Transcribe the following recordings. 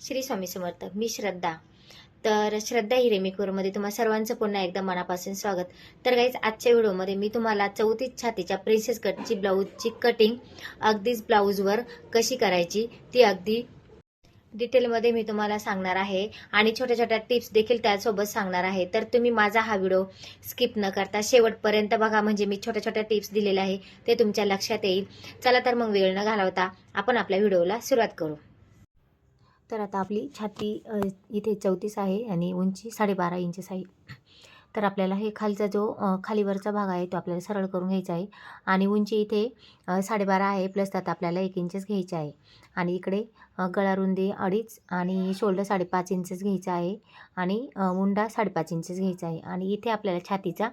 श्री स्वामी समर्थ. मी श्रद्धा. तर श्रद्धा हिरेमीकूरमध्ये तुम्हा सर्वांचं पुन्हा एकदा मनापासून स्वागत. तर गाईज आजच्या व्हिडिओमध्ये मी तुम्हाला चौथीच छातीच्या प्रिन्सेस कटची ब्लाऊजची कटिंग अगदीच ब्लाऊजवर कशी करायची ती अगदी डिटेलमध्ये मी तुम्हाला सांगणार आहे. आणि छोट्या छोट्या टिप्स देखील त्यासोबत सांगणार आहे. तर तुम्ही माझा हा व्हिडिओ स्किप न करता शेवटपर्यंत बघा. म्हणजे मी छोट्या छोट्या टिप्स दिलेल्या आहे ते तुमच्या लक्षात येईल. चला तर मग वेळ न घालवता आपण आपल्या व्हिडिओला सुरुवात करू. तर आता आपली छाती इथे चौतीस आहे आणि उंची साडेबारा इंचेस आहे. तर आपल्याला हे खालचा जो खालीवरचा भाग आहे तो आपल्याला सरळ करून घ्यायचा आहे आणि उंची इथे साडेबारा आहे प्लस त्यात आपल्याला एक इंचेस घ्यायचे आहे. आणि इकडे गळारुंदी गळा रुंदी अडीच आणि शोल्डर साडेपाच इंचेस घ्यायचा आहे आणि मुंडा साडेपाच इंचेस घ्यायचा आहे. आणि इथे आपल्याला छातीचा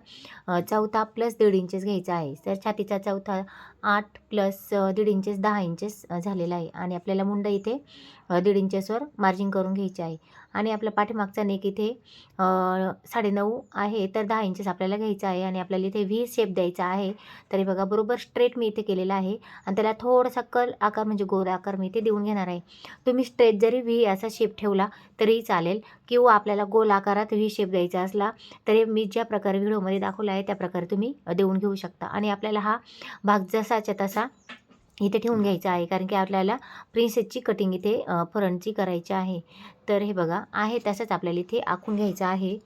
चौथा प्लस दीड इंचेस घ्यायचा आहे. तर छातीचा चौथा आठ प्लस दीड इंचेस दहा इंचेस झालेला आहे. आणि आपल्याला मुंडा इथे दीड इंचेसवर मार्जिंग करून घ्यायचे आहे. आणि आपला पाठीमागचा नेक इथे साडे साडेनऊ आहे तर दहा इंचेस आपल्याला घ्यायचा आहे. आणि आपल्याला इथे व्ही शेप द्यायचा आहे. तरी बघा बरोबर स्ट्रेट मी इथे केलेला आहे. आणि त्याला थोडासा कल आकार म्हणजे गोल आकार मी इथे देऊन घेणार आहे. तुम्ही स्ट्रेट जरी व्ही असा शेप ठेवला तरीही चालेल किंवा आपल्याला गोल आकारात व्ही शेप द्यायचा असला तरी मी ज्या प्रकारे व्हिडिओमध्ये दाखवला आहे त्या प्रकारे तुम्ही देऊन घेऊ शकता. आणि आपल्याला हा भाग जसाच्या तसा इथे ठेवून घ्यायचा आहे कारण की आपल्याला प्रिन्सेसची कटिंग इथे फरणची फ्रंटची करायची आहे. तर हे बघा आहे तसंच आपल्याला इथे आखून घ्यायचं आहे.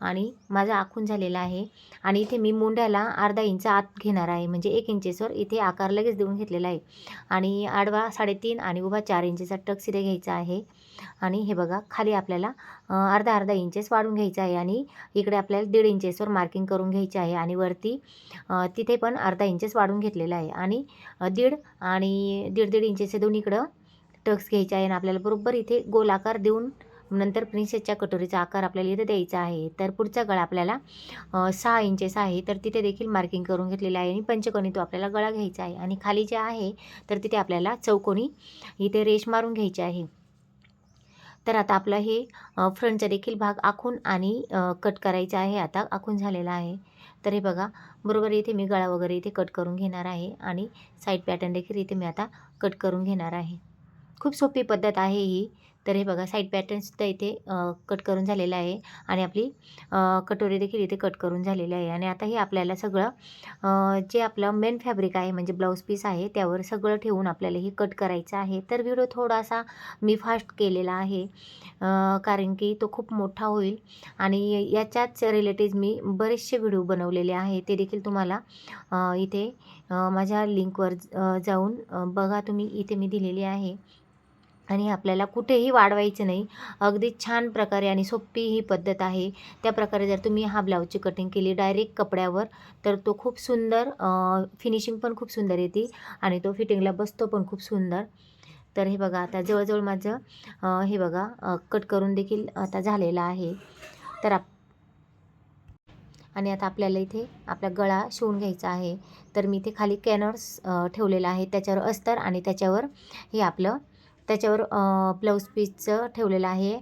आणि माझा आखून झालेला आहे. आणि इथे मी मुंड्याला अर्धा इंच आत घेणार आहे. म्हणजे एक इंचेसवर इथे आकार लगेच देऊन घेतलेला आहे. आणि आडवा साडेतीन आणि उभा चार इंचेचा टक्स इथे घ्यायचा आहे. आणि हे बघा खाली आपल्याला अर्धा अर्धा इंचेस वाढून घ्यायचा आहे. आणि इकडे आपल्याला दीड इंचेसवर मार्किंग करून घ्यायचे आहे. आणि वरती तिथे पण अर्धा इंचेस वाढून घेतलेला आहे. आणि दीड आणि दीड दीड इंचेचे दोन्हीकडं टक्स घ्यायचे आहे. आणि आपल्याला बरोबर इथे गोल आकार देऊन नंतर प्रिन्सेसच्या कटोरीचा आकार आपल्याला इथे द्यायचा आहे. तर पुढचा गळा आपल्याला सहा इंचेस आहे. तर तिथे देखील मार्किंग करून घेतलेला आहे आणि पंचकोनी तो आपल्याला गळा घ्यायचा आहे. आणि खाली जे आहे तर तिथे आपल्याला चौकोनी इथे रेश मारून घ्यायची आहे. तर आता आपलं हे फ्रंटचा देखील भाग आखून आणि कट करायचा आहे. आता आखून झालेला आहे. तर हे बघा बरोबर इथे मी गळा वगैरे इथे कट करून घेणार आहे. आणि साईड पॅटर्न देखील इथे मी आता कट करून घेणार आहे. खूप सोपी पद्धत आहे ही. तर हे बघा साईड पॅटर्नसुद्धा इथे कट करून झालेलं आहे. आणि आपली कटोरी देखील इथे कट करून झालेली आहे. आणि आता हे आपल्याला सगळं जे आपलं मेन फॅब्रिक आहे म्हणजे ब्लाऊज पीस आहे त्यावर सगळं ठेवून आपल्याला हे कट करायचं आहे. तर व्हिडिओ थोडासा मी फास्ट केलेला आहे कारण की तो खूप मोठा होईल. आणि याच्याच रिलेटेड मी बरेचसे व्हिडिओ बनवलेले आहे. ते देखील तुम्हाला इथे माझ्या लिंकवर जाऊन बघा तुम्ही इथे मी दिलेली आहे. आणि आपल्याला कुठेही वाढवायचं नाही. अगदी छान प्रकारे आणि सोपी ही पद्धत आहे. त्या प्रकारे जर तुम्ही हा ब्लाऊजची कटिंग केली डायरेक्ट कपड्यावर तर तो खूप सुंदर फिनिशिंग पण खूप सुंदर येते आणि तो फिटिंगला बसतो पण खूप सुंदर. तर हे बघा आता जवळजवळ माझं हे बघा कट करून देखील आता झालेलं आहे. तर आप आणि आता आपल्याला इथे आपला गळा शिवून घ्यायचा आहे. तर मी इथे खाली कॅनर्स ठेवलेला आहे. त्याच्यावर अस्तर आणि त्याच्यावर हे आपलं त्याच्यावर ब्लाऊज पीसचं ठेवलेलं आहे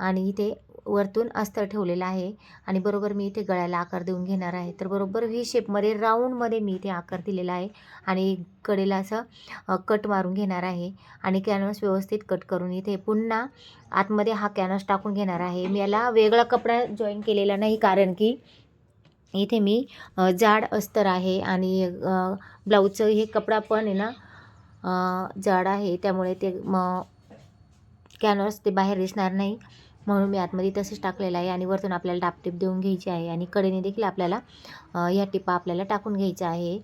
आणि इथे वरतून अस्तर ठेवलेलं आहे आणि बरोबर मी इथे गळ्याला आकार देऊन घेणार आहे. तर बरोबर व्ही शेपमध्ये राऊंडमध्ये मी इथे आकार दिलेला आहे आणि कडेला असं कट मारून घेणार आहे आणि कॅनव्हास व्यवस्थित कट करून इथे पुन्हा आतमध्ये हा कॅनव्हास टाकून घेणार आहे. मी याला वेगळा कपडा जॉईन केलेला नाही कारण की इथे मी जाड अस्तर आहे आणि ब्लाऊजचं हे कपडा पण आहे ना जाड आहे त्यामुळे ते मग कॅनव्हास ते बाहेर दिसणार नाही. म्हणून मी आतमध्ये तसंच टाकलेलं आहे आणि वरतून आपल्याला डापटीप देऊन घ्यायची आहे आणि कडेने देखील आपल्याला ह्या टिपा आपल्याला टाकून घ्यायचा आहे.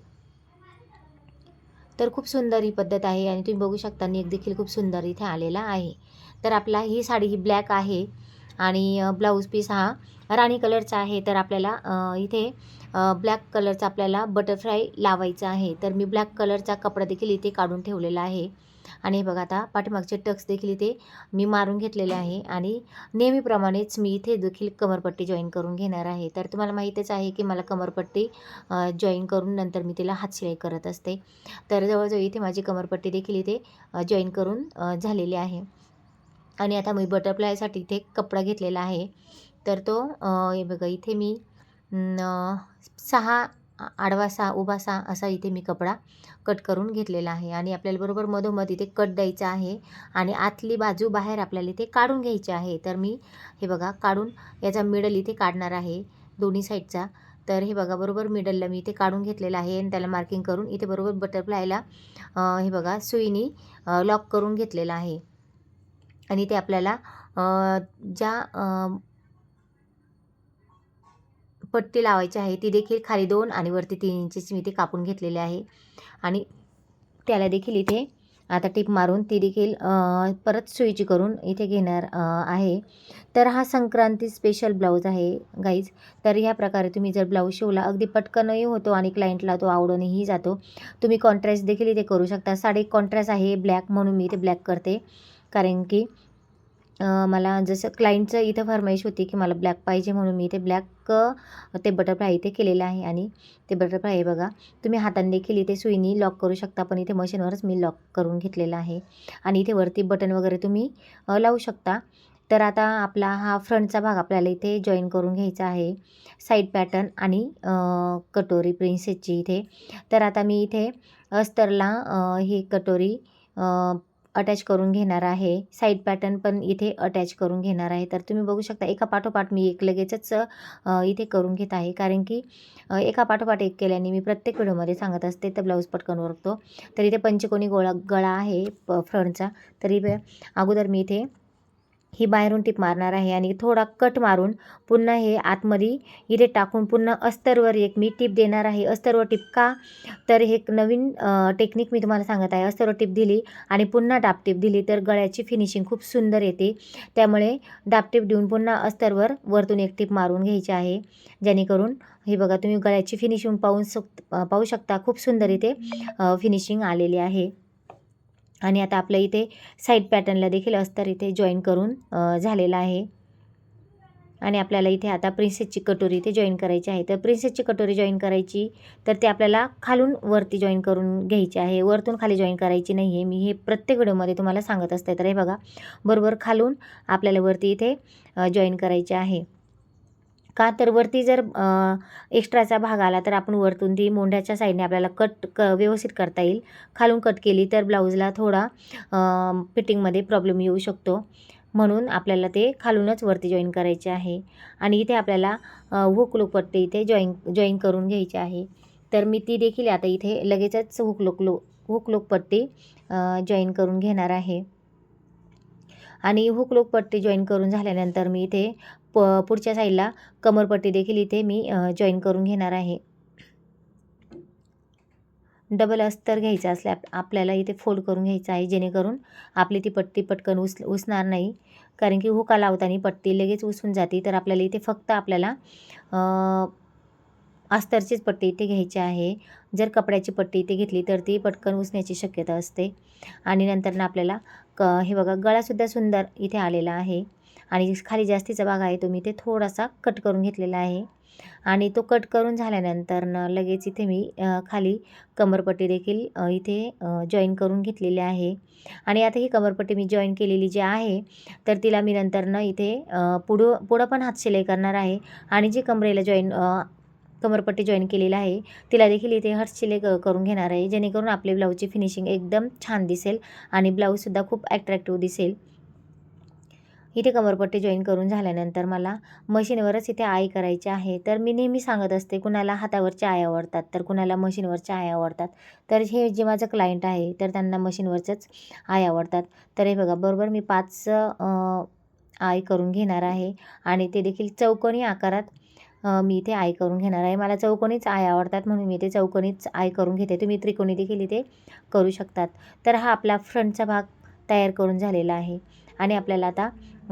तर खूप सुंदर ही पद्धत आहे आणि तुम्ही बघू शकता नेक देखील खूप सुंदर इथे आलेला आहे. तर आपला ही साडी ही ब्लॅक आहे. आणि ब्लाऊज पीस हा राणी कलरचा आहे तर आपल्याला इथे ब्लॅक कलरचा आपल्याला बटरफ्लाय लावायचा आहे. तर मी ब्लॅक कलरचा कपडा देखील इथे काढून ठेवलेला आहे. आणि बघा आता पाठीमागचे टक्स देखील इथे मी मारून घेतलेले आहे. आणि नेहमीप्रमाणेच मी इथे देखील कमरपट्टी जॉईन करून घेणार आहे. तर तुम्हाला माहीतच आहे की मला कमरपट्टी जॉईन करून नंतर मी तिला हातशिलाई करत असते. तर जवळजवळ इथे माझी कमरपट्टी देखील इथे जॉईन करून झालेली आहे. आणि आता मी बटरफ्लायसाठी इथे कपडा घेतलेला आहे. तर तो हे बघा इथे मी न, सहा उभा आडवासा उभासा असा इथे मी कपडा कट करून घेतलेला आहे. आणि आपल्याला बरोबर मधोमध इथे कट द्यायचा आहे आणि आतली बाजू बाहेर आपल्याला इथे काढून घ्यायची आहे. तर मी हे बघा काढून याचा मिडल इथे काढणार आहे दोन्ही साईडचा तर हे बघा बरोबर मिडलला मी इथे काढून घेतलेलं आहे आणि त्याला मार्किंग करून इथे बरोबर बटरफ्लायला हे बघा सुईनी लॉक करून घेतलेलं आहे. आणि ते आपल्याला ज्या पट्टी लावायची आहे ती देखील खाली दोन आणि वरती तीन इंचेस मी ते कापून घेतलेले आहे. आणि त्याला देखील इथे आता टिप मारून ती देखील परत सुईची करून इथे घेणार आहे. तर हा संक्रांती स्पेशल ब्लाऊज आहे गाईज तर ह्या प्रकारे तुम्ही जर ब्लाऊज शिवला अगदी पटकनही होतो आणि क्लायंटला तो आवडूनही जातो. तुम्ही कॉन्ट्रास्ट देखील इथे करू शकता. साडी कॉन्ट्रास्ट आहे ब्लॅक म्हणून मी इथे ब्लॅक करते. कारण की मला जसं क्लायंटचं इथं फरमाईश होती की मला ब्लॅक पाहिजे म्हणून मी इथे ब्लॅक ते बटरफ्लाय इथे केलेलं आहे आणि ते बटरफ्लाय हे बघा. तुम्ही हाताने देखील इथे सुईनी लॉक करू शकता पण इथे मशीनवरच मी लॉक करून घेतलेलं आहे. आणि इथे वरती बटन वगैरे तुम्ही लावू शकता. तर आता आपला हा फ्रंटचा भाग आपल्याला इथे जॉईन करून घ्यायचा आहे. साईड पॅटर्न आणि कटोरी प्रिन्सेसची इथे. तर आता मी इथे अस्तरला ही कटोरी अटॅच करून घेणार आहे. साईड पॅटर्न पण इथे अटॅच करून घेणार आहे. तर तुम्ही बघू शकता एका पाठोपाठ मी एक लगेचच इथे करून घेत आहे. कारण की एका पाठोपाठ एक केल्याने मी प्रत्येक व्हिडिओमध्ये सांगत असते तर ब्लाऊज पटकन वरतो तर इथे पंचकोनी गोळा गळा आहे प फ्रंटचा तरी अगोदर मी इथे ही बाहेरून टिप मारणार आहे आणि थोडा कट मारून पुन्हा हे आतमध्ये इथे टाकून पुन्हा अस्तरवर एक मी टीप देणार आहे. अस्तरवर टीप का? तर हे एक नवीन टेक्निक मी तुम्हाला सांगत आहे. अस्तरवर टिप दिली आणि पुन्हा डापटीप दिली तर गळ्याची फिनिशिंग खूप सुंदर येते. त्यामुळे डापटीप देऊन पुन्हा अस्तरवर वरतून एक टिप मारून घ्यायची आहे. जेणेकरून हे बघा तुम्ही गळ्याची फिनिशिंग पाहून सक पाहू शकता. खूप सुंदर इथे फिनिशिंग आलेली आहे. आणि आता आपल्या इथे साईड पॅटर्नला देखील अस्तर इथे जॉईन करून झालेला झालेलं आहे. आणि आपल्याला इथे आता प्रिन्सेसची कटोरी इथे जॉईन करायची आहे. तर प्रिन्सेसची कटोरी जॉईन करायची तर ते आपल्याला खालून वरती जॉईन करून घ्यायची आहे. वरतून खाली जॉईन करायची नाही आहे मी हे प्रत्येक व्हिडिओमध्ये तुम्हाला सांगत असते. तर हे बघा बरोबर खालून आपल्याला वरती इथे जॉईन करायचे आहे. का? तर वरती जर एक्स्ट्राचा भाग आला तर आपण वरतून ती मोंढ्याच्या साईडने आपल्याला कट क व्यवस्थित करता येईल. खालून कट केली तर ब्लाऊजला थोडा फिटिंगमध्ये प्रॉब्लेम येऊ शकतो. म्हणून आपल्याला ते खालूनच वरती जॉईन करायचे आहे. आणि इथे आपल्याला हुकलोक पट्टी इथे जॉईन जॉईन करून घ्यायची आहे. तर मी ती देखील आता इथे लगेचच हुकलूक लो हुकलोक पट्टी जॉईन करून घेणार आहे. आणि हुकलूक पट्टी जॉईन करून झाल्यानंतर मी इथे प पुढच्या साईडला कमरपट्टी देखील इथे मी जॉईन करून घेणार आहे. डबल अस्तर घ्यायचं असल्या आपल्याला इथे फोल्ड करून घ्यायचं आहे जेणेकरून आपली ती पट्टी पटकन उस उसणार नाही. कारण की हुका लावताना पट्टी लगेच उसून जाते तर आपल्याला इथे फक्त आपल्याला अस्तरचीच पट्टी इथे घ्यायची आहे. जर कपड्याची पट्टी इथे घेतली तर ती पटकन उसण्याची शक्यता असते. आणि नंतरनं आपल्याला क हे बघा गळासुद्धा सुंदर इथे आलेला आहे. आणि खाली जास्तीचा भाग आहे तो मी ते थोडासा कट करून घेतलेला आहे. आणि तो कट करून झाल्यानंतर न लगेच इथे मी खाली कमरपट्टी देखील इथे जॉईन करून घेतलेली आहे. आणि आता ही कमरपट्टी मी जॉईन केलेली जी आहे तर तिला मी नंतरनं इथे पुढं पुढं पण हात शिलाई करणार आहे. आणि जी कमरेला जॉईन कमरपट्टी जॉईन केलेली आहे तिला देखील इथे हात शिलाई क करून घेणार आहे जेणेकरून आपले ब्लाऊजची फिनिशिंग एकदम छान दिसेल आणि ब्लाऊजसुद्धा खूप ॲट्रॅक्टिव्ह दिसेल. इथे कमरपट्टी जॉईन करून झाल्यानंतर मला मशीनवरच इथे आय करायची आहे. तर मी नेहमी सांगत असते कुणाला हातावरच्या आई आवडतात तर कुणाला मशीनवरच्या आई आवडतात. तर हे जे माझं क्लायंट आहे तर त्यांना मशीनवरचंच आय आवडतात. तर हे बघा बरोबर मी पाच आय करून घेणार आहे आणि ते देखील चौकोनी आकारात मी इथे आय करून घेणार आहे. मला चौकोनीच आय आवडतात म्हणून मी इथे चौकोनीच आय करून घेते. तुम्ही त्रिकोणी देखील इथे करू शकतात. तर हा आपला फ्रंटचा भाग तयार करून झालेला आहे. आणि आपल्याला आता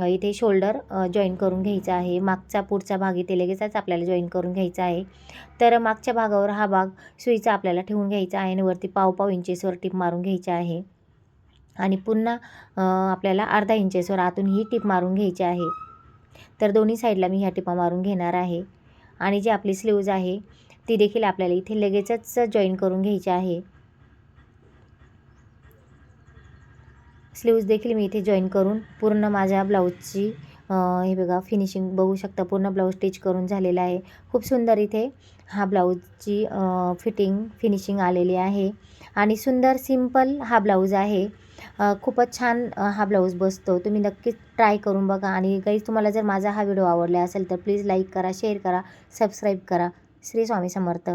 इथे शोल्डर जॉईन करून घ्यायचा आहे. मागचा पुढचा भाग इथे लगेचच आपल्याला जॉईन करून घ्यायचा आहे. तर मागच्या भागावर हा भाग सुईचा आपल्याला ठेवून घ्यायचा आहे आणि वरती पाव पाव इंचेसवर टिप मारून घ्यायची आहे. आणि पुन्हा आपल्याला अर्धा इंचेसवर आतून ही टिप मारून घ्यायची आहे. तर दोन्ही साईडला मी ह्या टिपा मारून घेणार आहे. आणि जी आपली स्लीव्ज आहे ती देखील आपल्याला इथे लगेचच जॉईन करून घ्यायची आहे. स्लीव्ज देखील मी इथे जॉईन करून पूर्ण माझ्या ब्लाऊजची हे बघा फिनिशिंग बघू शकता. पूर्ण ब्लाऊज स्टिच करून झालेला आहे. खूप सुंदर इथे हा ब्लाऊजची फिटिंग फिनिशिंग आलेली आहे. आणि सुंदर सिंपल हा ब्लाऊज आहे. खूपच छान हा ब्लाऊज बसतो. तुम्ही नक्कीच ट्राय करून बघा. आणि काही तुम्हाला जर माझा हा व्हिडिओ आवडला असेल तर प्लीज लाईक करा शेअर करा सबस्क्राईब करा. श्री स्वामी समर्थ.